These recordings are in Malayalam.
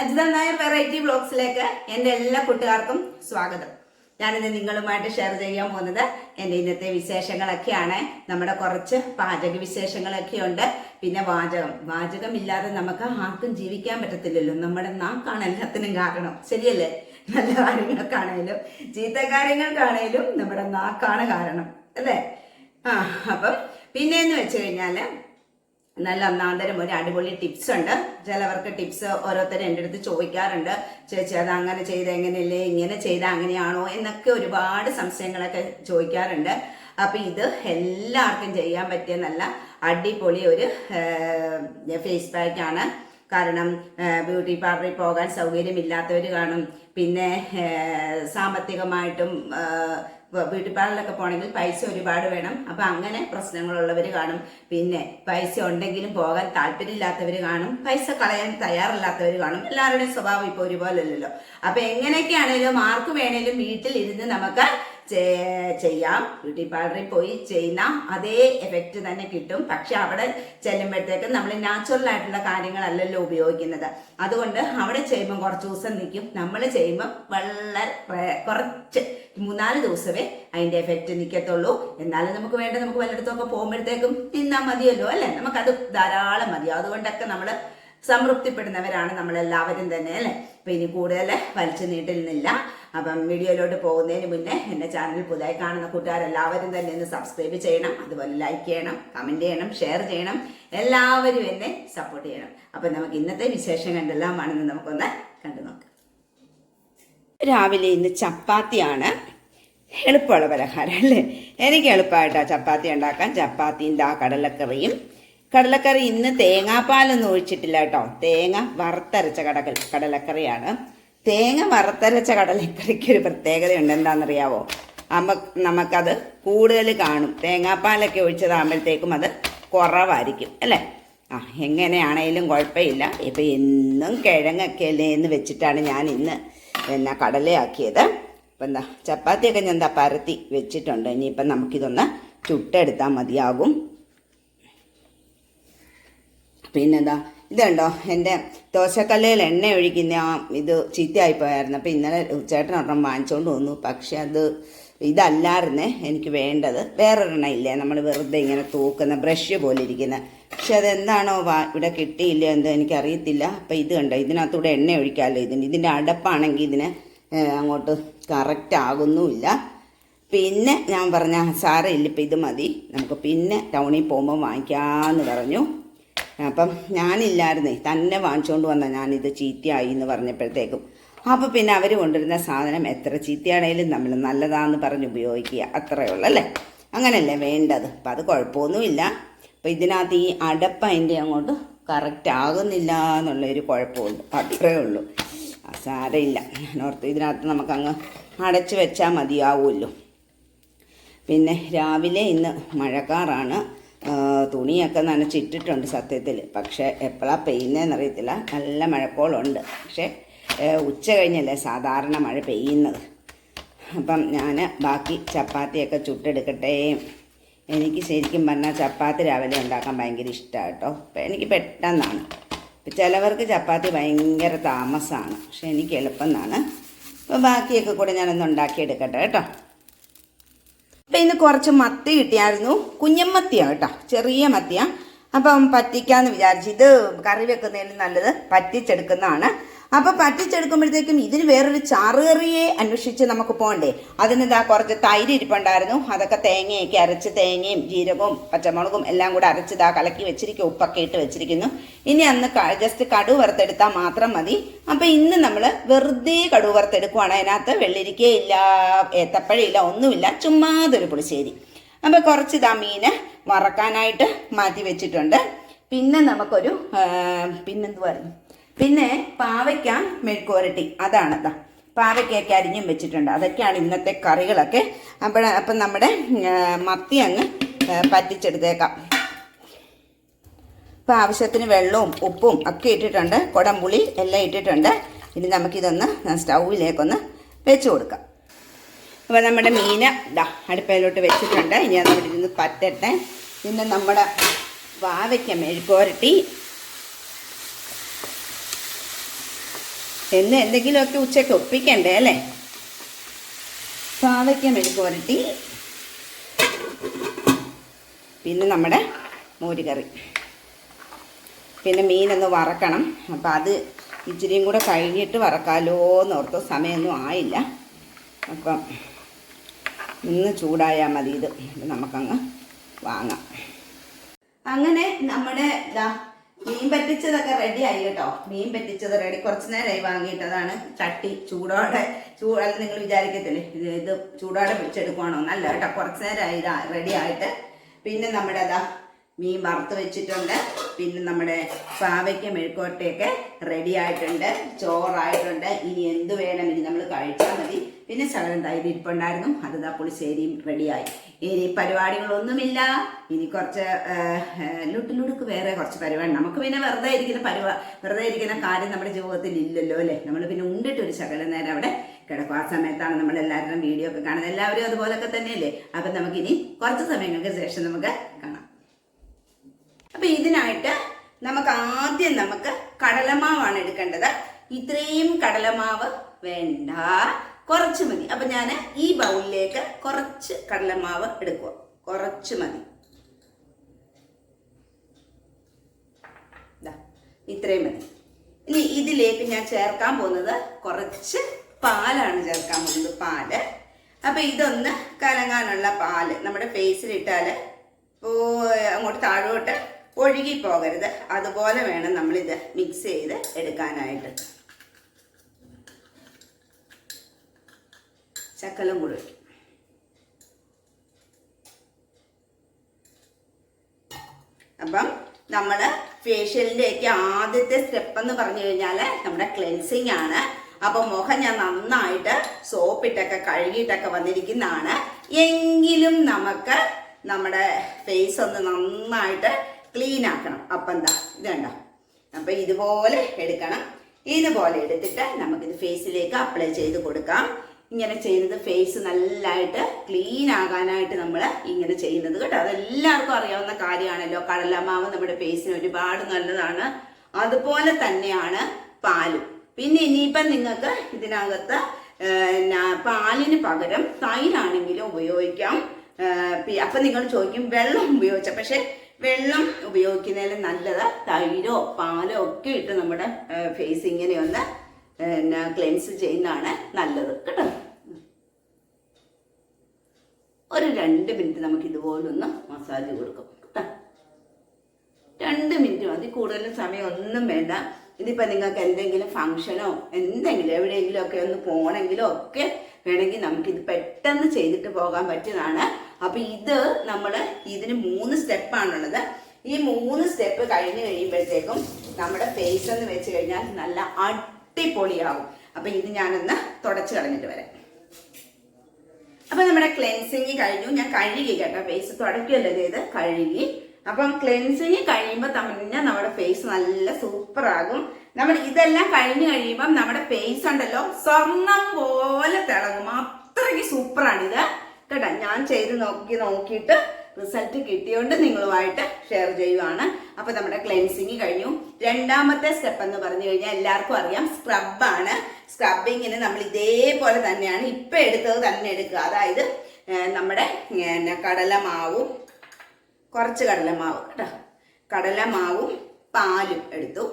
അജിത നായർ വെറൈറ്റി ബ്ലോഗ്സിലേക്ക് എന്റെ എല്ലാ കൂട്ടുകാർക്കും സ്വാഗതം. ഞാനിന്ന് നിങ്ങളുമായിട്ട് ഷെയർ ചെയ്യാൻ പോകുന്നത് എന്റെ ഇന്നത്തെ വിശേഷങ്ങളൊക്കെയാണ്. നമ്മുടെ കുറച്ച് പാചക വിശേഷങ്ങളൊക്കെ ഉണ്ട് പിന്നെ വാചകം. വാചകം ഇല്ലാതെ നമുക്ക് ആർക്കും ജീവിക്കാൻ പറ്റത്തില്ലല്ലോ. നമ്മുടെ നാക്കാണ് എല്ലാത്തിനും കാരണം. ശരിയല്ലേ? നല്ല കാര്യങ്ങൾക്കാണേലും ചീത്ത കാര്യങ്ങൾക്കാണേലും നമ്മുടെ നാക്കാണ് കാരണം. അല്ലേ? ആ അപ്പം പിന്നെന്ന് വെച്ച് കഴിഞ്ഞാൽ നല്ല ഒന്നാന്തരം ഒരു അടിപൊളി ടിപ്സ് ഉണ്ട്. ചിലവർക്ക് ടിപ്സ് ഓരോരുത്തരും എന്റെ അടുത്ത് ചോദിക്കാറുണ്ട്. ചേച്ചി അത് അങ്ങനെ ചെയ്ത് എങ്ങനെയല്ലേ ഇങ്ങനെ ചെയ്ത അങ്ങനെയാണോ എന്നൊക്കെ ഒരുപാട് സംശയങ്ങളൊക്കെ ചോദിക്കാറുണ്ട്. അപ്പം ഇത് എല്ലാവർക്കും ചെയ്യാൻ പറ്റിയ നല്ല അടിപൊളി ഒരു ഫേസ് പാക്കാണ് കാരണം ബ്യൂട്ടി പാർലറിൽ പോകാൻ സൗകര്യമില്ലാത്തവർ കാണും. പിന്നെ സാമ്പത്തികമായിട്ടും ഏഹ്, ബ്യൂട്ടി പാർലറിലൊക്കെ പോകണമെങ്കിൽ പൈസ ഒരുപാട് വേണം. അപ്പം അങ്ങനെ പ്രശ്നങ്ങളുള്ളവർ കാണും. പിന്നെ പൈസ ഉണ്ടെങ്കിലും പോകാൻ താല്പര്യമില്ലാത്തവർ കാണും. പൈസ കളയാൻ തയ്യാറില്ലാത്തവർ കാണും. എല്ലാവരുടെയും സ്വഭാവം ഇപ്പോൾ ഒരുപോലെ അല്ലല്ലോ അപ്പം എങ്ങനെയൊക്കെയാണേലും ആർക്ക് വേണേലും വീട്ടിലിരുന്ന് നമുക്ക് ചെയ്യാം. ബ്യൂട്ടി പാർലറിൽ പോയി ചെയ്യുന്ന അതേ എഫക്റ്റ് തന്നെ കിട്ടും. പക്ഷെ അവിടെ ചെല്ലുമ്പോഴത്തേക്കും നമ്മൾ നാച്ചുറൽ ആയിട്ടുള്ള കാര്യങ്ങളല്ലല്ലോ ഉപയോഗിക്കുന്നത്. അതുകൊണ്ട് അവിടെ ചെയ്യുമ്പോൾ കുറച്ച് ദിവസം നിൽക്കും നമ്മൾ ചെയ്യുമ്പോൾ വളരെ കുറച്ച് മൂന്നാൽ ദിവസമേ അതിന്റെ എഫക്റ്റ് നിൽക്കത്തുള്ളൂ എന്നാലും നമുക്ക് വേണ്ട നമുക്ക് വല്ലയിടത്തൊക്കെ പോകുമ്പോഴത്തേക്കും നിന്നാൽ മതിയല്ലോ അല്ലേ? നമുക്കത് ധാരാളം മതി. അതുകൊണ്ടൊക്കെ നമ്മൾ സംതൃപ്തിപ്പെടുന്നവരാണ് നമ്മളെല്ലാവരും തന്നെ അല്ലേ? അപ്പം ഇനി കൂടുതൽ വലിച്ചു നീട്ടുന്നില്ല അപ്പം വീഡിയോയിലോട്ട് പോകുന്നതിന് മുന്നേ എന്റെ ചാനൽ പുതുതായി കാണുന്ന കൂട്ടുകാരെല്ലാവരും തന്നെ ഒന്ന് സബ്സ്ക്രൈബ് ചെയ്യണം അതുപോലെ ലൈക്ക് ചെയ്യണം കമന്റ് ചെയ്യണം ഷെയർ ചെയ്യണം എല്ലാവരും എന്നെ സപ്പോർട്ട് ചെയ്യണം. അപ്പം നമുക്ക് ഇന്നത്തെ വിശേഷം കണ്ടെല്ലാമാണെന്ന് നമുക്കൊന്ന് കണ്ടു നോക്കാം. രാവിലെ ഇന്ന് ചപ്പാത്തിയാണ് എളുപ്പമുള്ള പലഹാരം അല്ലേ? എനിക്ക് എളുപ്പമായിട്ടാണ് ചപ്പാത്തി ഉണ്ടാക്കാൻ. ചപ്പാത്തിന്റെ ആ കടലക്കറിയും. കടലക്കറി ഇന്ന് തേങ്ങാപ്പാലൊന്നും ഒഴിച്ചിട്ടില്ല കേട്ടോ. തേങ്ങ വറുത്തരച്ച കടകൽ കടലക്കറിയാണ്. തേങ്ങ വറുത്തരച്ച കടലക്കറിക്ക് ഒരു പ്രത്യേകതയുണ്ട്. എന്താണെന്നറിയാവോ? അമ്മ നമുക്കത് കൂടുതൽ കാണും. തേങ്ങാപ്പാലൊക്കെ ഒഴിച്ചതാകുമ്പോഴത്തേക്കും അത് കുറവായിരിക്കും അല്ലേ? ആ എങ്ങനെയാണേലും കുഴപ്പമില്ല. ഇപ്പം എന്നും കിഴങ്ങൊക്കെ അല്ലേ എന്ന് വെച്ചിട്ടാണ് ഞാൻ ഇന്ന് എന്നാ കടലയാക്കിയത്. ഇപ്പം എന്താ ചപ്പാത്തിയൊക്കെ ഞാൻ എന്താ പരത്തി വെച്ചിട്ടുണ്ട്. ഇനിയിപ്പം നമുക്കിതൊന്ന് ചുട്ടെടുത്താൽ മതിയാകും. പിന്നെന്താ ഇതുണ്ടോ? എന്റെ ദോശക്കല്ലയിൽ എണ്ണ ഒഴിക്കുന്ന ആ ഇത് ചീത്തയായി പോയായിരുന്നു അപ്പം ഇന്നലെ ചേട്ടൻ ഒരെണ്ണം വാങ്ങിച്ചുകൊണ്ട് വന്നു. പക്ഷെ അത് ഇതല്ലായിരുന്നേ എനിക്ക് വേണ്ടത്. വേറൊരെണ്ണം ഇല്ലേ? നമ്മൾ വെറുതെ ഇങ്ങനെ തൂക്കുന്ന ബ്രഷ് പോലെ ഇരിക്കുന്ന. പക്ഷെ അതെന്താണോ വാ ഇവിടെ കിട്ടിയില്ല എന്തോ എനിക്കറിയത്തില്ല. അപ്പം ഇത് കണ്ടോ? ഇതിനകത്തൂടെ എണ്ണ ഒഴിക്കാമല്ലോ ഇതിന്. ഇതിന്റെ അടപ്പാണെങ്കിൽ ഇതിന് അങ്ങോട്ട് കറക്റ്റ് ആകുന്നുമില്ല. പിന്നെ ഞാൻ പറഞ്ഞ സാരമില്ല. ഇപ്പം ഇത് മതി. നമുക്ക് പിന്നെ ടൗണിൽ പോകുമ്പോൾ വാങ്ങിക്കാമെന്ന് പറഞ്ഞു. അപ്പം ഞാനില്ലായിരുന്നേ. തന്നെ വാങ്ങിച്ചുകൊണ്ട് വന്ന ഞാനിത് ചീത്തയായി എന്ന് പറഞ്ഞപ്പോഴത്തേക്കും. അപ്പോൾ പിന്നെ അവർ കൊണ്ടുവരുന്ന സാധനം എത്ര ചീത്തയാണേലും നമ്മൾ നല്ലതാന്ന് പറഞ്ഞ് ഉപയോഗിക്കുക. അത്രയേ ഉള്ളൂ അല്ലേ? അങ്ങനെയല്ലേ വേണ്ടത്. അപ്പം അത് കുഴപ്പമൊന്നുമില്ല. അപ്പം ഇതിനകത്ത് ഈ അടപ്പ് അതിന്റെ അങ്ങോട്ട് കറക്റ്റ് ആകുന്നില്ല എന്നുള്ളൊരു കുഴപ്പമുണ്ട്. അത്രയേ ഉള്ളൂ. സാരമില്ല. ഞാൻ ഓർത്ത് ഇതിനകത്ത് നമുക്കങ്ങ് അടച്ചു വെച്ചാൽ മതിയാവുമല്ലോ. പിന്നെ രാവിലെ ഇന്ന് മഴക്കാറാണ്. തുണിയൊക്കെ നനച്ചിട്ടിട്ടുണ്ട് സത്യത്തിൽ പക്ഷേ എപ്പോഴാണ് പെയ്യുന്നതെന്ന് അറിയത്തില്ല. നല്ല മഴക്കോളുണ്ട്. പക്ഷേ ഉച്ച കഴിഞ്ഞല്ലേ സാധാരണ മഴ പെയ്യുന്നത്. അപ്പം ഞാൻ ബാക്കി ചപ്പാത്തിയൊക്കെ ചുട്ടെടുക്കട്ടെ. എനിക്ക് ശരിക്കും പറഞ്ഞാൽ ചപ്പാത്തി രാവിലെ ഉണ്ടാക്കാൻ ഭയങ്കര ഇഷ്ടമാണ് കേട്ടോ. അപ്പം എനിക്ക് പെട്ടെന്നാണ്. ചിലവർക്ക് ചപ്പാത്തി ഭയങ്കര താമസമാണ് പക്ഷെ എനിക്ക് എളുപ്പം എന്നാണ് അപ്പോൾ ബാക്കിയൊക്കെ കൂടെ ഞാനൊന്ന് ഉണ്ടാക്കിയെടുക്കട്ടെ കേട്ടോ. അപ്പം ഇന്ന് കുറച്ച് മത്തി കിട്ടിയായിരുന്നു. കുഞ്ഞമ്മത്തിയാണ് കേട്ടോ. ചെറിയ മത്തിയാണ് അപ്പം പറ്റിക്കാന്ന് വിചാരിച്ചു ഇത് കറി വെക്കുന്നതിന് നല്ലത് പറ്റിച്ചെടുക്കുന്നതാണ്. അപ്പം പറ്റിച്ചെടുക്കുമ്പോഴത്തേക്കും ഇതിന് വേറൊരു ചാറുകറിയെ അന്വേഷിച്ച് നമുക്ക് പോകണ്ടേ അതിന് ഇതാ കുറച്ച് തൈര് ഇരിപ്പുണ്ടായിരുന്നു. അതൊക്കെ തേങ്ങയൊക്കെ അരച്ച് തേങ്ങയും ജീരകവും പച്ചമുളകും എല്ലാം കൂടെ അരച്ച് ഇതാ കലക്കി വെച്ചിരിക്കും. ഉപ്പൊക്കെ ഇട്ട് വെച്ചിരിക്കുന്നു. ഇനി അന്ന് ജസ്റ്റ് കടു വറുത്തെടുത്താൽ മാത്രം മതി. അപ്പോൾ ഇന്ന് നമ്മൾ വെറുതെ കടു വറുത്തെടുക്കുവാണ്. അതിനകത്ത് വെള്ളിരിക്കയില്ല ഏത്തപ്പഴയില്ല ഒന്നുമില്ല. ചുമ്മാതൊരു പുളിശ്ശേരി. അപ്പോൾ കുറച്ച് ഇതാ മീന് വറക്കാനായിട്ട് മാറ്റി വെച്ചിട്ടുണ്ട്. പിന്നെ നമുക്കൊരു പിന്നെന്തുവായിരുന്നു? പിന്നെന്ത് പറഞ്ഞു പിന്നെ പാവയ്ക്ക മെഴുക്കുവരട്ടി. അതാണ് അതാ പാവയ്ക്കൊക്കെ അരിഞ്ഞും വെച്ചിട്ടുണ്ട്. അതൊക്കെയാണ് ഇന്നത്തെ കറികളൊക്കെ. അപ്പോൾ അപ്പം നമ്മുടെ മത്തി അങ്ങ് പറ്റിച്ചെടുത്തേക്കാം. അപ്പോൾ ആവശ്യത്തിന് വെള്ളവും ഉപ്പും ഒക്കെ ഇട്ടിട്ടുണ്ട്. കുടംപുളി എല്ലാം ഇട്ടിട്ടുണ്ട്. ഇനി നമുക്കിതൊന്ന് സ്റ്റൗവിലേക്കൊന്ന് വെച്ച് കൊടുക്കാം. അപ്പോൾ നമ്മുടെ മീൻ ഇതാ അടുപ്പയിലോട്ട് വെച്ചിട്ടുണ്ട്. ഇനി അത് ഇരുന്ന് പറ്റട്ടെ. പിന്നെ നമ്മുടെ പാവയ്ക്ക മെഴുക്കുവരട്ടി. എന്ന് എന്തെങ്കിലുമൊക്കെ ഉച്ചയ്ക്ക് ഒപ്പിക്കണ്ടേ അല്ലേ? പാവയ്ക്ക മെഴുക്കുവരട്ടി പിന്നെ നമ്മുടെ മോരുകറി. പിന്നെ മീനൊന്ന് വറക്കണം. അപ്പം അത് ഇച്ചിരിയും കൂടെ കഴിഞ്ഞിട്ട് വറക്കാലോ എന്ന് ഓർത്തോ സമയമൊന്നും ആയില്ല. അപ്പം ഇന്ന് ചൂടായാൽ മതി ഇത്. നമുക്കങ്ങ് വാങ്ങാം. അങ്ങനെ നമ്മുടെ ഇതാ മീൻ പറ്റിച്ചതൊക്കെ റെഡി ആയി കേട്ടോ. മീൻ പറ്റിച്ചത് റെഡി കുറച്ച് നേരമായി വാങ്ങിയിട്ടതാണ്. ചട്ടി ചൂടോടെ ചൂട് നിങ്ങൾ വിചാരിക്കത്തില്ലേ? ഇത് ഇത് ചൂടോടെ പിടിച്ചെടുക്കുവാണോ നല്ല കേട്ടോ. കുറച്ച് നേരമായി റെഡി ആയിട്ട്. പിന്നെ നമ്മുടെ അതാ മീൻ വറുത്ത് വെച്ചിട്ടുണ്ട്. പിന്നെ നമ്മുടെ പാവയ്ക്ക മെഴുക്കോട്ടയൊക്കെ റെഡി ആയിട്ടുണ്ട്. ചോറായിട്ടുണ്ട്. ഇനി എന്ത് വേണം ഇനി നമ്മൾ കഴിച്ചാൽ മതി. പിന്നെ ശകലം തൈര് ഇരിപ്പുണ്ടായിരുന്നു അത് ദാ പുളിശ്ശേരിയും റെഡിയായി ഇനി പരിപാടികളൊന്നുമില്ല. ഇനി കുറച്ച് ലുട്ടിലുടുക്ക് വേറെ കുറച്ച് പരിപാടി. നമുക്ക് പിന്നെ വെറുതെ ഇരിക്കുന്ന പരിപാ വെറുതെ ഇരിക്കുന്ന കാര്യം നമ്മുടെ ജീവിതത്തിൽ ഇല്ലല്ലോ അല്ലേ? നമ്മൾ പിന്നെ ഉണ്ടിട്ട് ഒരു ശകലം നേരം അവിടെ കിടക്കും. ആ സമയത്താണ് നമ്മൾ വീഡിയോ ഒക്കെ കാണുന്നത്. എല്ലാവരും അതുപോലൊക്കെ തന്നെയല്ലേ? അപ്പം നമുക്കിനി കുറച്ച് സമയങ്ങൾക്ക് ശേഷം നമുക്ക് കാണാം. അപ്പൊ ഇതിനായിട്ട് നമുക്ക് ആദ്യം നമുക്ക് കടലമാവാണ് എടുക്കേണ്ടത്. ഇത്രയും കടലമാവ് വേണ്ട. കുറച്ച് മതി. അപ്പൊ ഞാൻ ഈ ബൗളിലേക്ക് കുറച്ച് കടലമാവ് എടുക്കുക കുറച്ച് മതി. ഇത്രയും മതി. ഇനി ഇതിലേക്ക് ഞാൻ ചേർക്കാൻ പോകുന്നത് കുറച്ച് പാലാണ് ചേർക്കാൻ പോകുന്നത് പാൽ. അപ്പൊ ഇതൊന്ന് കലങ്ങാനുള്ള പാൽ നമ്മുടെ ഫേസിലിട്ടാൽ ഓ അങ്ങോട്ട് താഴോട്ട് ഒഴുകി പോകരുത് അതുപോലെ വേണം നമ്മളിത് മിക്സ് ചെയ്ത് എടുക്കാനായിട്ട്. ശക്കലം കൂടി. അപ്പം നമ്മൾ ഫേഷ്യലിന്റെയൊക്കെ ആദ്യത്തെ സ്റ്റെപ്പ് എന്ന് പറഞ്ഞു കഴിഞ്ഞാൽ നമ്മുടെ ക്ലെൻസിങ് ആണ്. അപ്പം മുഖം ഞാൻ നന്നായിട്ട് സോപ്പിട്ടൊക്കെ കഴുകിയിട്ടൊക്കെ വന്നിരിക്കുന്നതാണ്. എങ്കിലും നമുക്ക് നമ്മുടെ ഫേസ് ഒന്ന് നന്നായിട്ട് ക്ലീൻ ആക്കണം. അപ്പം എന്താ? ഇത് കണ്ടോ? അപ്പം ഇതുപോലെ എടുക്കണം. ഇതുപോലെ എടുത്തിട്ട് നമുക്കിത് ഫേസിലേക്ക് അപ്ലൈ ചെയ്ത് കൊടുക്കാം. ഇങ്ങനെ ചെയ്യുന്നത് ഫേസ് നല്ലതായിട്ട് ക്ലീൻ ആകാനായിട്ട് നമ്മൾ ഇങ്ങനെ ചെയ്യുന്നത് കേട്ടോ. അതെല്ലാവർക്കും അറിയാവുന്ന കാര്യമാണല്ലോ. കടലമാവ് നമ്മുടെ ഫേസിന് ഒരുപാട് നല്ലതാണ്. അതുപോലെ തന്നെയാണ് പാലും. പിന്നെ ഇനിയിപ്പം നിങ്ങൾക്ക് ഇതിനകത്ത് പാലിന് പകരം തൈരാണെങ്കിലും ഉപയോഗിക്കാം. അപ്പം നിങ്ങൾ ചോദിക്കും വെള്ളം ഉപയോഗിച്ച. പക്ഷെ വെള്ളം ഉപയോഗിക്കുന്നതിൽ നല്ലത് തൈരോ പാലോ ഒക്കെ ഇട്ട് നമ്മുടെ ഫേസ് ഇങ്ങനെ ഒന്ന് പിന്നെ ക്ലെൻസ് ചെയ്യുന്നതാണ് നല്ലത് കേട്ടോ. ഒരു രണ്ട് മിനിറ്റ് നമുക്ക് ഇതുപോലൊന്ന് മസാജ് കൊടുക്കും കേട്ടോ. രണ്ട് മിനിറ്റ് മതി കൂടുതൽ സമയം ഒന്നും വേണ്ട. ഇതിപ്പോൾ നിങ്ങൾക്ക് എന്തെങ്കിലും ഫംഗ്ഷനോ എന്തെങ്കിലും എവിടെയെങ്കിലും ഒക്കെ ഒന്ന് പോകണമെങ്കിലോ ഒക്കെ വേണമെങ്കിൽ നമുക്കിത് പെട്ടെന്ന് ചെയ്തിട്ട് പോകാൻ പറ്റിയതാണ് അപ്പോൾ ഇത് നമ്മൾ ഇതിന് മൂന്ന് സ്റ്റെപ്പാണുള്ളത് ഈ മൂന്ന് സ്റ്റെപ്പ് കഴിഞ്ഞു കഴിയുമ്പോഴത്തേക്കും നമ്മുടെ ഫേസ് എന്ന് വെച്ച് കഴിഞ്ഞാൽ നല്ല അടിപൊളിയാവും. അപ്പം ഇത് ഞാനൊന്ന് തുടച്ചു കളഞ്ഞിട്ട് വരാം. അപ്പൊ നമ്മുടെ ക്ലെൻസിങ് കഴിഞ്ഞു. ഞാൻ കഴുകി കേട്ടോ. ഫേസ് തുടക്കുകയല്ലേ ചെയ്ത് കഴുകി. അപ്പം ക്ലെൻസിങ് കഴിയുമ്പോൾ തന്നെ നമ്മുടെ ഫേസ് നല്ല സൂപ്പർ ആകും. നമ്മൾ ഇതെല്ലാം കഴിഞ്ഞു കഴിയുമ്പം നമ്മുടെ ഫേസ് ഉണ്ടല്ലോ സ്വർണം പോലെ തിളങ്ങും. അത്രയ്ക്ക് സൂപ്പറാണിത് കേട്ടോ ഞാൻ ചെയ്ത് നോക്കി നോക്കിയിട്ട് റിസൾട്ട് കിട്ടിയോണ്ട് നിങ്ങളുമായിട്ട് ഷെയർ ചെയ്യുവാണ്. അപ്പൊ നമ്മുടെ ക്ലെൻസിങ് കഴിഞ്ഞു. രണ്ടാമത്തെ സ്റ്റെപ്പ് എന്ന് പറഞ്ഞു കഴിഞ്ഞാൽ എല്ലാവർക്കും അറിയാം സ്ക്രബാണ് സ്ക്രബിങ്ങിന് നമ്മൾ ഇതേപോലെ തന്നെയാണ് ഇപ്പൊ എടുത്തത് തന്നെ എടുക്കുക. അതായത് നമ്മുടെ കടലമാവും കുറച്ച് കടലമാവ് കേട്ടോ. കടലമാവും പാലും എടുത്തു.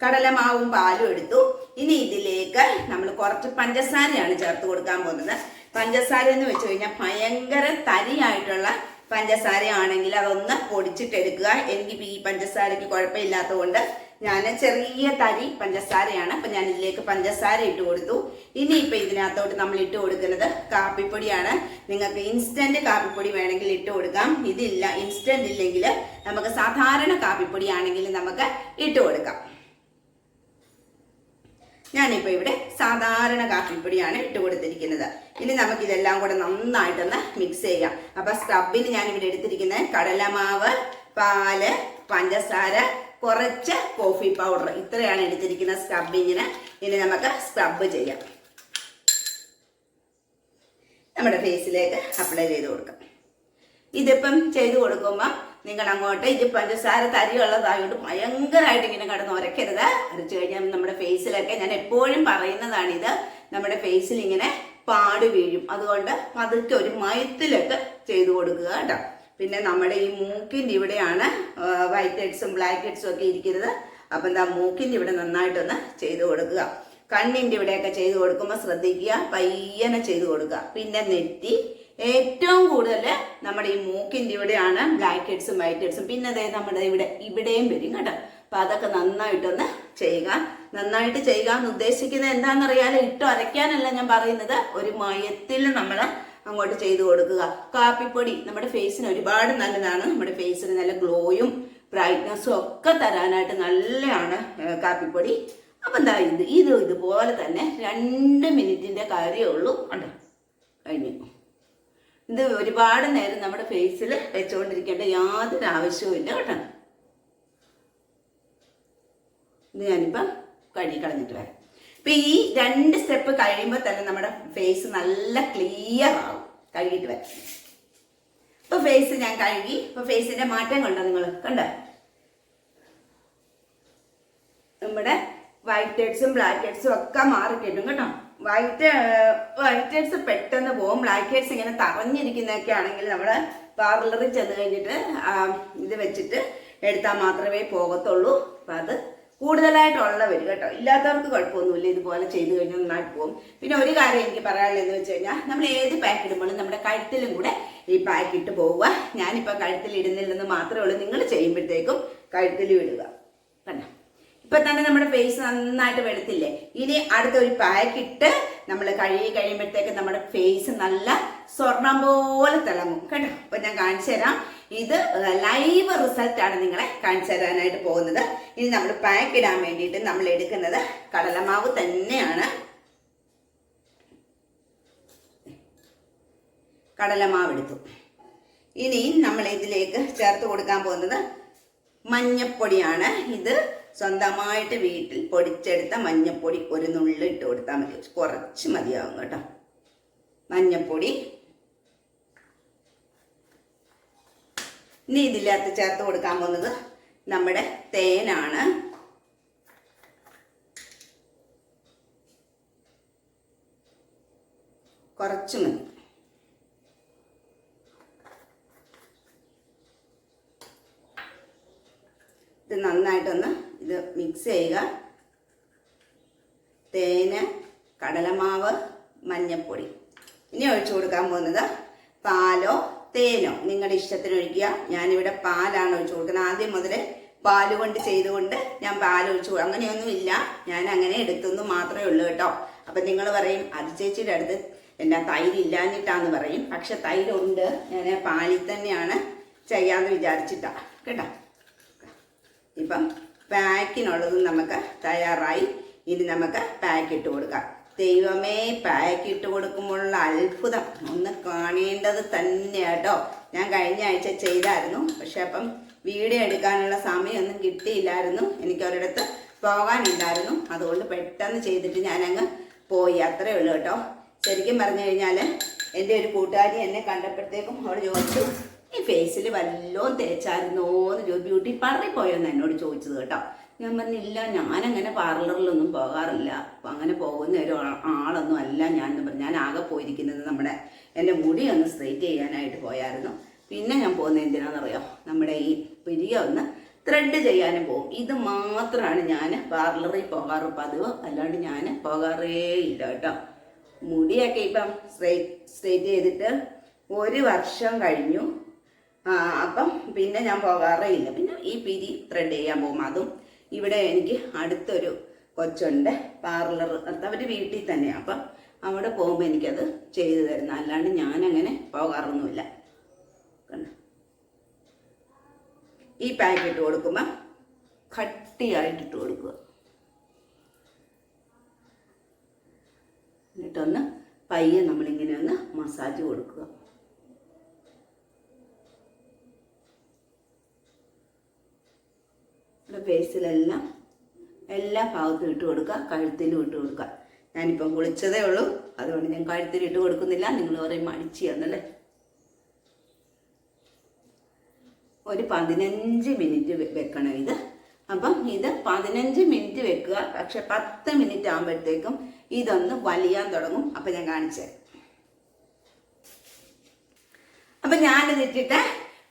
കടലമാവും പാലും എടുത്തു. ഇനി ഇതിലേക്ക് നമ്മൾ കുറച്ച് പഞ്ചസാരയാണ് ചേർത്ത് കൊടുക്കാൻ പോകുന്നത്. പഞ്ചസാര എന്ന് വെച്ച് കഴിഞ്ഞാൽ ഭയങ്കര തരിയായിട്ടുള്ള പഞ്ചസാരയാണെങ്കിൽ അതൊന്ന് പൊടിച്ചിട്ടെടുക്കുക. എനിക്ക് ഈ പഞ്ചസാരയ്ക്ക് കുഴപ്പമില്ലാത്തത് കൊണ്ട് ഞാൻ ചെറിയ തരി പഞ്ചസാരയാണ്. അപ്പം ഞാൻ ഇതിലേക്ക് പഞ്ചസാര ഇട്ട് കൊടുത്തു. ഇനി ഇപ്പം ഇതിനകത്തോട്ട് നമ്മൾ ഇട്ട് കൊടുക്കുന്നത് കാപ്പിപ്പൊടിയാണ്. നിങ്ങൾക്ക് ഇൻസ്റ്റന്റ് കാപ്പിപ്പൊടി വേണമെങ്കിൽ ഇട്ട് കൊടുക്കാം. ഇതില്ല ഇൻസ്റ്റന്റ് ഇല്ലെങ്കിൽ നമുക്ക് സാധാരണ കാപ്പിപ്പൊടി ആണെങ്കിൽ നമുക്ക് ഇട്ട് കൊടുക്കാം. ഞാനിപ്പോൾ ഇവിടെ സാധാരണ കാപ്പിപ്പൊടിയാണ് ഇട്ട് കൊടുത്തിരിക്കുന്നത്. ഇനി നമുക്ക് ഇതെല്ലാം കൂടെ നന്നായിട്ടൊന്ന് മിക്സ് ചെയ്യാം. അപ്പം സ്ക്രബിന് ഞാനിവിടെ എടുത്തിരിക്കുന്നത് കടലമാവ് പാൽ പഞ്ചസാര കുറച്ച് കോഫി പൗഡർ ഇത്രയാണ് എടുത്തിരിക്കുന്ന സ്ക്രബിങ്ങിന് ഇനി നമുക്ക് സ്ക്രബ് ചെയ്യാം. നമ്മുടെ ഫേസിലേക്ക് അപ്ലൈ ചെയ്ത് കൊടുക്കാം. ഇതിപ്പം ചെയ്ത് കൊടുക്കുമ്പോൾ നിങ്ങൾ അങ്ങോട്ട് ഇത് പഞ്ചസാര തരിയുള്ളതായോണ്ട് ഭയങ്കരമായിട്ട് ഇങ്ങനെ കിടന്ന് ഉരക്കരുത് അരച്ചു കഴിഞ്ഞാൽ നമ്മുടെ ഫേസിലൊക്കെ ഞാൻ എപ്പോഴും പറയുന്നതാണിത്. നമ്മുടെ ഫേസിൽ ഇങ്ങനെ പാട് വീഴും. അതുകൊണ്ട് പതുക്കെ ഒരു മയത്തിലൊക്കെ ചെയ്തു കൊടുക്കുക കേട്ടോ. പിന്നെ നമ്മുടെ ഈ മൂക്കിന്റെ ഇവിടെയാണ് വൈറ്റ് ഹെഡ്സും ബ്ലാക്ക് ഹെഡ്സും ഒക്കെ ഇരിക്കുന്നത്. അപ്പം എന്താ മൂക്കിന്റെ ഇവിടെ നന്നായിട്ടൊന്ന് ചെയ്തു കൊടുക്കുക. കണ്ണിന്റെ ഇവിടെയൊക്കെ ചെയ്തു കൊടുക്കുമ്പോൾ ശ്രദ്ധിക്കുക. പയ്യനെ ചെയ്തു കൊടുക്കുക. പിന്നെ നെറ്റി ഏറ്റവും കൂടുതൽ നമ്മുടെ ഈ മൂക്കിന്റെ ഇവിടെയാണ് ബ്ലാക്ക് ഹെഡ്സും വൈറ്റ് ഹെഡ്സും പിന്നെ അതായത് നമ്മുടെ ഇവിടെ ഇവിടെയും വരും കേട്ടോ. അപ്പൊ അതൊക്കെ നന്നായിട്ടൊന്ന് ചെയ്യുക. നന്നായിട്ട് ചെയ്യുക എന്ന് ഉദ്ദേശിക്കുന്നത് എന്താണെന്നറിയാലോ? ഇട്ട് അരയ്ക്കാനല്ല ഞാൻ പറയുന്നത്. ഒരു മയത്തിൽ നമ്മൾ അങ്ങോട്ട് ചെയ്തു കൊടുക്കുക. കാപ്പിപ്പൊടി നമ്മുടെ ഫേസിന് ഒരുപാട് നല്ലതാണ്. നമ്മുടെ ഫേസിന് നല്ല ഗ്ലോയും ബ്രൈറ്റ്നസ്സും ഒക്കെ തരാനായിട്ട് നല്ലതാണ് കാപ്പിപ്പൊടി. അപ്പം എന്താ ഇത്. ഇത് ഇതുപോലെ തന്നെ രണ്ട് മിനിറ്റിന്റെ കാര്യമേ ഉള്ളൂ. കണ്ടോ? കഴിഞ്ഞു. ഇത് ഒരുപാട് നേരം നമ്മുടെ ഫേസിൽ വെച്ചുകൊണ്ടിരിക്കേണ്ട യാതൊരു ആവശ്യവും ഇല്ല കേട്ടോ. ഇത് ഞാനിപ്പം കഴുകി കളഞ്ഞിട്ട് വരാം. ഇപ്പൊ ഈ രണ്ട് സ്റ്റെപ്പ് കഴിയുമ്പോൾ തന്നെ നമ്മുടെ ഫേസ് നല്ല ക്ലിയർ ആവും. കഴുകിയിട്ട് വരാം. ഇപ്പൊ ഫേസ് ഞാൻ കഴുകി ഇപ്പൊ ഫേസിന്റെ മാറ്റം കണ്ടോ നിങ്ങൾ കണ്ടോ? നമ്മുടെ വൈറ്റ് ഹെഡ്സും ബ്ലാക്ക് ഹെഡ്സും ഒക്കെ മാറി കിട്ടും കേട്ടോ. വൈറ്റ് വൈറ്റ് ഹെഡ്സ് പെട്ടെന്ന് പോകും ബ്ലാക്ക് ഹെഡ്സ് ഇങ്ങനെ തറഞ്ഞിരിക്കുന്നതൊക്കെ ആണെങ്കിൽ നമ്മൾ പാർലറിൽ ചെന്ന് കഴിഞ്ഞിട്ട് ഇത് വെച്ചിട്ട് എടുത്താൽ മാത്രമേ പോകത്തുള്ളൂ. അപ്പം അത് കൂടുതലായിട്ടുള്ള വരും കേട്ടോ. ഇല്ലാത്തവർക്ക് കുഴപ്പമൊന്നുമില്ല. ഇതുപോലെ ചെയ്ത് കഴിഞ്ഞാൽ നന്നായിട്ട് പോകും പിന്നെ ഒരു കാര്യം എനിക്ക് പറയാനുള്ളതെന്ന് വെച്ച് കഴിഞ്ഞാൽ നമ്മൾ ഏത് പാക്ക് ഇടുമ്പോഴും നമ്മുടെ കഴുത്തിലും കൂടെ ഈ പാക്ക് ഇട്ട് പോവുക. ഞാനിപ്പോൾ കഴുത്തിൽ ഇടുന്നില്ലെന്ന് മാത്രമേ ഉള്ളൂ. നിങ്ങൾ ചെയ്യുമ്പോഴത്തേക്കും കഴുത്തിലും ഇടുക. ഇപ്പൊ തന്നെ നമ്മുടെ ഫേസ് നന്നായിട്ട് വെളുത്തില്ലേ? ഇനി അടുത്ത ഒരു പാക്ക് ഇട്ട് നമ്മൾ കഴുകി കഴിയുമ്പോഴത്തേക്ക് നമ്മുടെ ഫേസ് നല്ല സ്വർണം പോലെ തിളങ്ങും. കേട്ടോ? അപ്പൊ ഞാൻ കാണിച്ചു തരാം. ഇത് ലൈവ് റിസൾട്ട് ആണ് നിങ്ങളെ കാണിച്ചു തരാനായിട്ട് പോകുന്നത്. ഇനി നമ്മൾ പാക്ക് ഇടാൻ വേണ്ടിയിട്ട് നമ്മൾ എടുക്കുന്നത് കടലമാവ് തന്നെയാണ്. കടലമാവ് എടുത്തു. ഇനി നമ്മൾ ഇതിലേക്ക് ചേർത്ത് കൊടുക്കാൻ പോകുന്നത് മഞ്ഞപ്പൊടിയാണ്. ഇത് സ്വന്തമായിട്ട് വീട്ടിൽ പൊടിച്ചെടുത്ത മഞ്ഞപ്പൊടി ഒരു നുള്ളി ഇട്ട് കൊടുത്താൽ മതി. കുറച്ച് മതിയാവും കേട്ടോ. മഞ്ഞപ്പൊടി. ഇനി ഇതിലകത്ത് ചേർത്ത് കൊടുക്കാൻ പോകുന്നത് നമ്മുടെ തേനാണ്. കുറച്ച് മതി. ഇത് നന്നായിട്ടൊന്ന് ഇത് മിക്സ് ചെയ്യുക. തേന് കടലമാവ് മഞ്ഞൾപ്പൊടി ഇനി ഒഴിച്ചു കൊടുക്കാൻ പോകുന്നത് പാലോ തേനോ? നിങ്ങളുടെ ഇഷ്ടത്തിന് ഒഴിക്കുക. ഞാനിവിടെ പാലാണ് ഒഴിച്ചു കൊടുക്കുന്നത്. ആദ്യം മുതൽ പാൽ കൊണ്ട് ചെയ്തുകൊണ്ട് ഞാൻ പാൽ ഒഴിച്ചു കൊടുക്കും. അങ്ങനെയൊന്നും ഇല്ല ഞാൻ അങ്ങനെ എടുത്തെന്ന് മാത്രമേ ഉള്ളൂ കേട്ടോ. അപ്പം നിങ്ങൾ പറയും അത് ചേച്ചിയുടെ അടുത്ത് എന്റെ തൈര് ഇല്ലാഞ്ഞിട്ടാന്ന് പറയും. പക്ഷെ തൈരുണ്ട്. ഞാൻ പാലിൽ തന്നെയാണ് ചെയ്യാമെന്ന് വിചാരിച്ചിട്ടാ. കേട്ടോ? ഇപ്പം പാക്കിനുള്ളതും നമുക്ക് തയ്യാറായി. ഇനി നമുക്ക് പാക്ക് ഇട്ട് കൊടുക്കാം. ദൈവമേ പാക്ക് ഇട്ട് കൊടുക്കുമ്പോഴുള്ള അത്ഭുതം. ഒന്ന് കാണേണ്ടത് തന്നെ കേട്ടോ. ഞാൻ കഴിഞ്ഞ ആഴ്ച ചെയ്തായിരുന്നു. പക്ഷെ അപ്പം വീഡിയോ എടുക്കാനുള്ള സമയമൊന്നും കിട്ടിയില്ലായിരുന്നു. എനിക്ക് ഒരിടത്ത് പോകാനുണ്ടായിരുന്നു. അതുകൊണ്ട് പെട്ടെന്ന് ചെയ്തിട്ട് ഞാനങ്ങ് പോയി. അത്രേ ഉള്ളൂ കേട്ടോ. ശരിക്കും പറഞ്ഞു കഴിഞ്ഞാൽ എന്റെ ഒരു കൂട്ടുകാരി എന്നെ കണ്ടപ്പോഴത്തേക്കും അവൾ ചോദിച്ചു ഈ ഫേസിൽ വല്ലോം തേച്ചായിരുന്നോ എന്ന് ചോദിച്ചു ബ്യൂട്ടി പാർലറിൽ പോയോന്ന് എന്നോട് ചോദിച്ചത് കേട്ടോ. ഞാൻ പറഞ്ഞില്ല ഞാനങ്ങനെ പാർലറിലൊന്നും പോകാറില്ല. അങ്ങനെ പോകുന്ന ഒരു ആളൊന്നും അല്ല ഞാൻ പറഞ്ഞു ഞാൻ ആകെ പോയിരിക്കുന്നത് നമ്മുടെ എന്റെ മുടി ഒന്ന് സ്ട്രെയിറ്റ് ചെയ്യാനായിട്ട് പോയായിരുന്നു. പിന്നെ ഞാൻ പോകുന്നത് എന്തിനാണെന്നറിയോ നമ്മുടെ ഈ പിരിയ ഒന്ന് ത്രെഡ് ചെയ്യാനും പോകും. ഇത് മാത്രമാണ് ഞാൻ പാർലറിൽ പോകാറ്. പതിവ് അല്ലാണ്ട് ഞാൻ പോകാറേ ഇല്ല കേട്ടോ. മുടിയൊക്കെ ഇപ്പം സ്ട്രെയിറ്റ് സ്ട്രെയിറ്റ് ചെയ്തിട്ട് ഒരു വർഷം കഴിഞ്ഞു. അപ്പം പിന്നെ ഞാൻ പോകാറേ ഇല്ല. പിന്നെ ഈ പിരി ത്രെഡ് ചെയ്യാൻ പോകും. അതും ഇവിടെ എനിക്ക് അടുത്തൊരു കൊച്ചുണ്ട് പാർലർ അവർ വീട്ടിൽ തന്നെയാണ് അപ്പം അവിടെ പോകുമ്പോൾ എനിക്കത് ചെയ്തു തരുന്ന. അല്ലാണ്ട് ഞാനങ്ങനെ പോകാറൊന്നുമില്ല. ഈ പാക്ക് ഇട്ട് കൊടുക്കുമ്പോൾ കട്ടിയായിട്ടിട്ട് കൊടുക്കുക. എന്നിട്ടൊന്ന് പയ്യെ നമ്മളിങ്ങനെ ഒന്ന് മസാജ് കൊടുക്കുക. ഇവിടെ ഫേസിലെല്ലാം എല്ലാ ഭാഗത്തും ഇട്ട് കൊടുക്കുക കഴുത്തിലും ഇട്ട് കൊടുക്കുക. ഞാനിപ്പം കുളിച്ചതേ ഉള്ളൂ. അതുകൊണ്ട് ഞാൻ കഴുത്തിൽ ഇട്ട് കൊടുക്കുന്നില്ല. നിങ്ങൾ പറയും മടിച്ചു എന്നല്ലേ ഒരു പതിനഞ്ച് മിനിറ്റ് വെക്കണം ഇത്. അപ്പം ഇത് പതിനഞ്ച് മിനിറ്റ് വെക്കുക. പക്ഷെ പത്ത് മിനിറ്റ് ആകുമ്പോഴത്തേക്കും ഇതൊന്ന് വലിയാൻ തുടങ്ങും. അപ്പം ഞാൻ കാണിച്ചേ അപ്പം ഞാനിത് ഇട്ടിട്ട്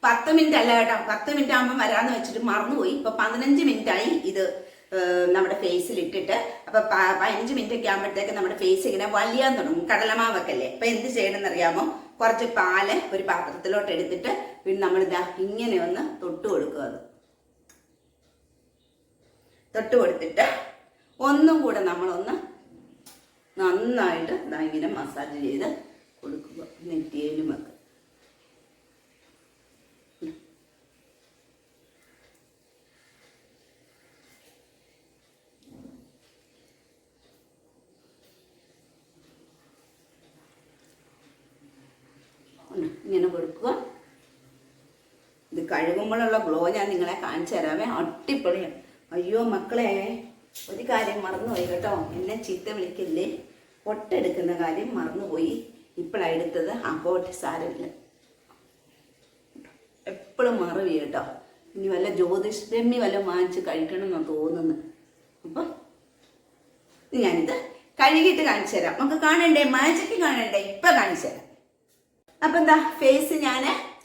പത്ത് മിനിറ്റ് അല്ല കേട്ടോ. പത്ത് മിനിറ്റ് ആകുമ്പോൾ വരാമെന്ന് വെച്ചിട്ട് മറന്നുപോയി. ഇപ്പൊ പതിനഞ്ച് മിനിറ്റ് ആയി ഇത് നമ്മുടെ ഫേസിൽ ഇട്ടിട്ട്. അപ്പൊ പതിനഞ്ച് മിനിറ്റ് ഒക്കെ ആകുമ്പോഴത്തേക്ക് നമ്മുടെ ഫേസ് ഇങ്ങനെ വലിയാൻ തുടങ്ങും. കടലമാവൊക്കെ അല്ലേ അപ്പം എന്ത് ചെയ്യണമെന്ന് അറിയാമോ കുറച്ച് പാൽ ഒരു പാത്രത്തിലോട്ട് എടുത്തിട്ട് പിന്നെ നമ്മൾ ഇതാ ഇങ്ങനെ ഒന്ന് തൊട്ട് കൊടുക്കുക അത്. തൊട്ട് കൊടുത്തിട്ട് ഒന്നും കൂടെ നമ്മളൊന്ന് നന്നായിട്ട് ഇതാ ഇങ്ങനെ മസാജ് ചെയ്ത് കൊടുക്കുക. നെറ്റിയിലും ഒക്കെ ഉണ്ട്. ഇങ്ങനെ കൊടുക്കുക. ഇത് കഴുകുമ്പോഴുള്ള ഗ്ലോ ഞാൻ നിങ്ങളെ കാണിച്ചു തരാമേ അടിപൊളിയാണ്. അയ്യോ മക്കളെ ഒരു കാര്യം മറന്നുപോയി കേട്ടോ. എന്നെ ചീത്ത വിളിക്കല്ലേ? പൊട്ടെടുക്കുന്ന കാര്യം മറന്നുപോയി. ഇപ്പോഴാണ് എടുത്തത്. അപ്പോട്ട് സാരമില്ല. എപ്പോഴും മറവി കേട്ടോ. ഇനി വല്ല ജ്യോതിഷ് ബ്രഹ്മി വല്ല വാങ്ങിച്ച് കഴിക്കണം എന്നാണ് തോന്നുന്നത് അപ്പം ഞാനിത് കഴുകിയിട്ട് കാണിച്ചു തരാം. നമുക്ക് കാണണ്ടേ? മാജിക്ക് കാണണ്ടേ? ഇപ്പം കാണിച്ചു തരാം. അപ്പൊ എന്താ ഫേസ് ഞാൻ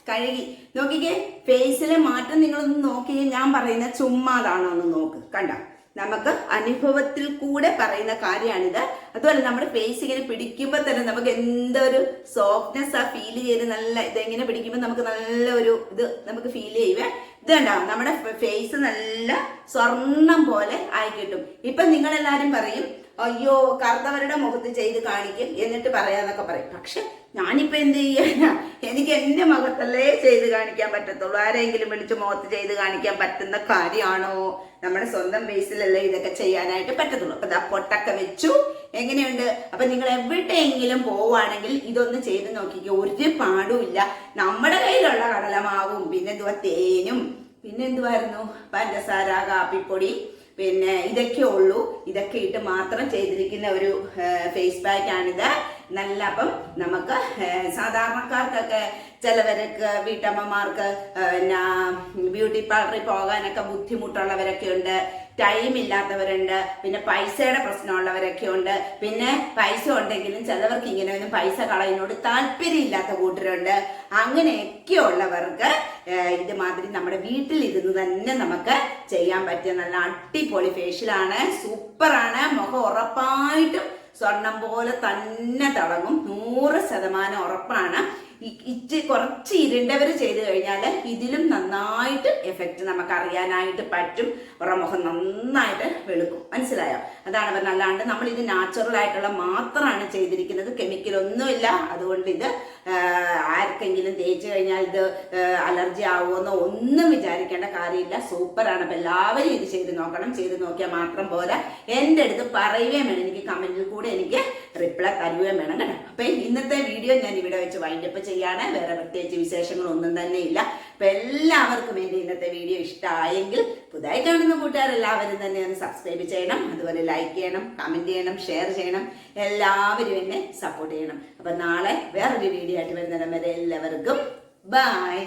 കഴുകി. നോക്കിക്കേ ഫേസിലെ മാറ്റം നിങ്ങളൊന്ന് നോക്കിയേ ഞാൻ പറയുന്ന ചുമ്മാതാണോ എന്ന് നോക്ക്. കണ്ട? നമുക്ക് അനുഭവത്തിൽ കൂടെ പറയുന്ന കാര്യമാണിത് അതുപോലെ നമ്മുടെ ഫേസ് ഇങ്ങനെ പിടിക്കുമ്പോൾ തന്നെ നമുക്ക് എന്തൊരു സോഫ്റ്റ്നെസ് ആ ഫീൽ ചെയ്ത് നല്ല ഇതെങ്ങനെ പിടിക്കുമ്പോൾ നമുക്ക് നല്ല ഒരു ഇത് നമുക്ക് ഫീൽ ചെയ്യുവേ. ഇത് കണ്ടോ? നമ്മുടെ ഫേസ് നല്ല സ്വർണം പോലെ ആയി കിട്ടും. ഇപ്പൊ നിങ്ങളെല്ലാരും പറയും അയ്യോ കറുത്തവരുടെ മുഖത്ത് ചെയ്ത് കാണിക്കും എന്നിട്ട് പറയാന്നൊക്കെ പറയും. പക്ഷെ ഞാനിപ്പോ എന്ത് ചെയ്യാനാ എനിക്ക് എന്റെ മുഖത്തല്ലേ ചെയ്ത് കാണിക്കാൻ പറ്റത്തുള്ളൂ. ആരെങ്കിലും വിളിച്ച് മുഖത്ത് ചെയ്ത് കാണിക്കാൻ പറ്റുന്ന കാര്യമാണോ? നമ്മുടെ സ്വന്തം ബേസിലല്ലേ ഇതൊക്കെ ചെയ്യാനായിട്ട് പറ്റത്തുള്ളൂ. അപ്പൊ ദാ പൊട്ടൊക്കെ വെച്ചു. എങ്ങനെയുണ്ട്? അപ്പൊ നിങ്ങൾ എവിടെയെങ്കിലും പോവുകയാണെങ്കിൽ ഇതൊന്ന് ചെയ്ത് നോക്കിക്കോ. ഒരു പാടുമില്ല നമ്മുടെ കയ്യിലുള്ള കടലമാവും പിന്നെ എന്തുവാ? തേനും. പിന്നെ എന്തുവായിരുന്നു? പഞ്ചസാര കാപ്പിപ്പൊടി. പിന്നെ ഇതൊക്കെ ഉള്ളൂ. ഇതൊക്കെ ഇട്ട് മാത്രം ചെയ്തിരിക്കുന്ന ഒരു ഫേസ് പാക്ക് ആണിത്. നല്ല അപ്പം നമുക്ക് സാധാരണക്കാർക്കൊക്കെ ചിലവർക്ക് വീട്ടമ്മമാർക്ക് പിന്നെ ബ്യൂട്ടി പാർലറിൽ പോകാനൊക്കെ ബുദ്ധിമുട്ടുള്ളവരൊക്കെ ഉണ്ട്. ടൈം ഇല്ലാത്തവരുണ്ട്. പിന്നെ പൈസയുടെ പ്രശ്നമുള്ളവരൊക്കെ ഉണ്ട് പിന്നെ പൈസ ഉണ്ടെങ്കിലും ചിലവർക്ക് ഇങ്ങനെ ഒന്നും പൈസ കളയുന്നോട് താല്പര്യം ഇല്ലാത്ത കൂട്ടരുണ്ട്. അങ്ങനെയൊക്കെ ഉള്ളവർക്ക് ഏഹ്, ഇതുമാതിരി നമ്മുടെ വീട്ടിലിരുന്ന് തന്നെ നമുക്ക് ചെയ്യാൻ പറ്റിയ നല്ല അടിപൊളി ഫേഷ്യലാണ് സൂപ്പറാണ് മുഖം ഉറപ്പായിട്ടും സ്വർണം പോലെ തന്നെ തിളങ്ങും. നൂറ് ശതമാനം ഉറപ്പാണ്. ഇ- ഇച്ചി കുറച്ച് ഇരുണ്ടവർ ചെയ്ത് കഴിഞ്ഞാൽ ഇതിലും നന്നായിട്ട് എഫക്റ്റ് നമുക്ക് അറിയാനായിട്ട് പറ്റും. അവരുടെ മുഖം നന്നായിട്ട് വെളുക്കും. മനസ്സിലായോ? അതാണ് പറഞ്ഞത്. അല്ലാണ്ട് നമ്മൾ ഇത് നാച്ചുറൽ ആയിട്ടുള്ള മാത്രമാണ് ചെയ്തിരിക്കുന്നത്. കെമിക്കൽ ഒന്നുമില്ല. അതുകൊണ്ട് ഇത് ആർക്കെങ്കിലും തേച്ച് കഴിഞ്ഞാൽ ഇത് അലർജി ആവുമെന്നോ ഒന്നും വിചാരിക്കേണ്ട കാര്യമില്ല. സൂപ്പറാണ്. അപ്പം എല്ലാവരും ഇത് ചെയ്ത് നോക്കണം. ചെയ്ത് നോക്കിയാൽ മാത്രം പോരാ എന്റെ അടുത്ത് പറയുകയും വേണം. എനിക്ക് കമന്റിൽ കൂടെ എനിക്ക് റിപ്ലൈ തരുകയും വേണം കേട്ടോ. അപ്പം ഇന്നത്തെ വീഡിയോ ഞാൻ ഇവിടെ വെച്ച് വൈൻഡപ്പ് ചെയ്യാണ്. വേറെ പ്രത്യേകിച്ച് വിശേഷങ്ങളൊന്നും തന്നെ ഇല്ല. അപ്പം എല്ലാവർക്കും എന്റെ ഇന്നത്തെ വീഡിയോ ഇഷ്ടമായെങ്കിൽ പുതുതായി കാണുന്ന കൂട്ടുകാരെല്ലാവരും തന്നെ ഒന്ന് സബ്സ്ക്രൈബ് ചെയ്യണം അതുപോലെ ലൈക്ക് ചെയ്യണം കമന്റ് ചെയ്യണം ഷെയർ ചെയ്യണം എല്ലാവരും എന്നെ സപ്പോർട്ട് ചെയ്യണം. അപ്പം നാളെ വേറൊരു വീഡിയോ ആയിട്ട് വരുന്നിടം വരെ എല്ലാവർക്കും ബൈ